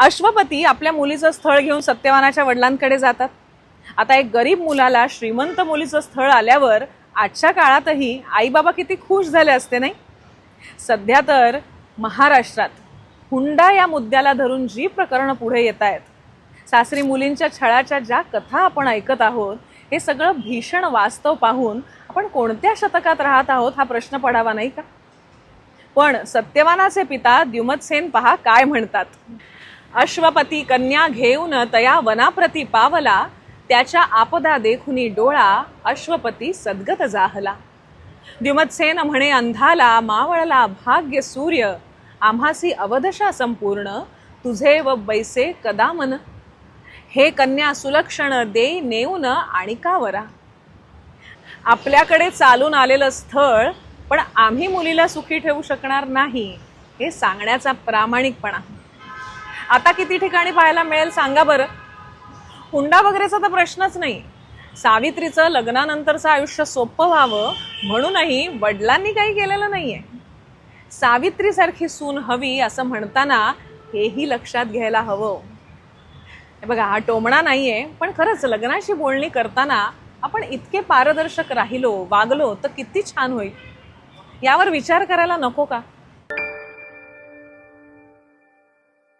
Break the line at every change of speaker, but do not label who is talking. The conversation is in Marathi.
अश्वपती आपल्या मुलीचं स्थळ घेऊन सत्यवानाच्या वडिलांकडे जातात. आता एक गरीब मुलाला श्रीमंत मुलीचं स्थळ आल्यावर आजच्या काळातही आईबाबा किती खुश झाले असते नाही? सध्या तर महाराष्ट्रात हुंडा या मुद्द्याला धरून जी प्रकरणं पुढे येत आहेत. सासरी मुलींच्या छळाच्या ज्या कथा आपण ऐकत आहोत हे सगळं भीषण वास्तव पाहून आपण कोणत्या शतकात राहत आहोत हा प्रश्न पडावा नाही का? पण सत्यवानाचे पिता द्युमतसेन पहा काय म्हणतात. अश्वपती कन्या घेऊन तया वनाप्रती पावला त्याच्या आपदा देखुनी डोळा अश्वपती सद्गत जाहला. द्युमत्सेन म्हणे अंधाला मावळला भाग्य सूर्य आम्हासी अवधशा संपूर्ण तुझे व बैसे कदामन. हे कन्या सुलक्षण दे नेऊन आणि कावरा आपल्याकडे चालून आलेलं स्थळ पण आम्ही मुलीला सुखी ठेवू शकणार नाही हे सांगण्याचा प्रामाणिकपणा. आता किती ठिकाणी पाहायला मिळेल सांगा बरं. हुंडा वगैरेचा तर प्रश्नच नाही. सावित्रीचं लग्नानंतरचं आयुष्य सोपं व्हावं म्हणूनही वडिलांनी काही केलेलं नाहीये. सावित्रीसारखी सून हवी असं म्हणताना हेही लक्षात घ्यायला हवं. हे बघा हा टोमणा नाहीये पण खरंच लग्नाशी बोलणी करताना आपण इतके पारदर्शक राहिलो वागलो तर किती छान होईल. यावर विचार करायला नको का?